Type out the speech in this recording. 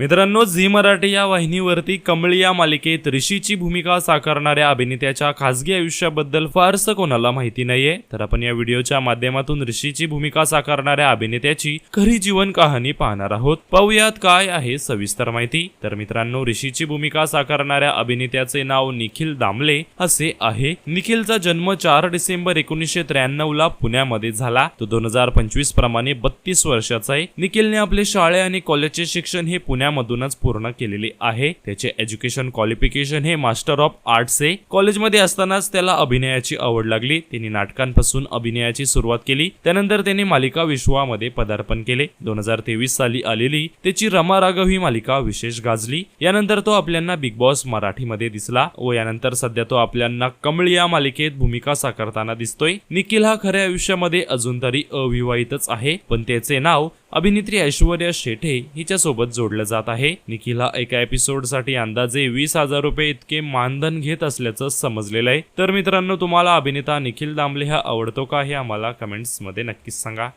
मित्रांनो झी मराठी या वाहिनीवरती कमळी या मालिकेत ऋषीची भूमिका साकारणाऱ्या अभिनेत्याच्या खासगी आयुष्याबद्दल फारसं कोणाला माहिती नाहीये. तर आपण या व्हिडिओच्या माध्यमातून ऋषीची भूमिका साकारणाऱ्या अभिनेत्याची खरी जीवन कहाणी पाहणार आहोत. पाहुयात काय आहे सविस्तर माहिती. तर मित्रांनो ऋषीची भूमिका साकारणाऱ्या अभिनेत्याचे नाव निखिल दामले असे आहे. निखिलचा जन्म चार डिसेंबर एकोणीसशे त्र्याण्णव ला पुण्यामध्ये झाला. तो दोन हजार पंचवीस प्रमाणे बत्तीस वर्षाचा आहे. निखिलने आपले शाळे आणि कॉलेजचे शिक्षण हे पुण्यामधूनच पूर्ण केलेली आहे. त्याचे एज्युकेशन क्वालिफिकेशन हे मास्टर ऑफ आर्ट्स आहे कॉलेजमध्ये असतानाच त्याला अभिनयाची आवड लागली. त्यांनी नाटकांपासून अभिनयाची सुरुवात केली. त्यानंतर त्यांनी मालिका विश्वामध्ये पदार्पण केले. दोन हजार तेवीस साली आलेली त्याची रमा राघव ही मालिका विशेष गाजली. यानंतर तो आपल्यांना बिग बॉस मराठीमध्ये दिसला व यानंतर सध्या तो आपल्यांना कमळ या मालिकेत भूमिका साकारताना दिसतोय. निखिल हा खऱ्या आयुष्यामध्ये अजून तरी अविवाहितच आहे. पण त्याचे नाव अभिनेत्री ऐश्वर्या शेठे हिच्या सोबत जोडलं जात आहे. निखिल हा एका एपिसोडसाठी अंदाजे वीस हजार रुपये इतके मानधन घेत असल्याचं समजलेलं आहे. तर मित्रांनो तुम्हाला अभिनेता निखिल दामले हा आवडतो का हे आम्हाला कमेंट्समध्ये नक्कीच सांगा.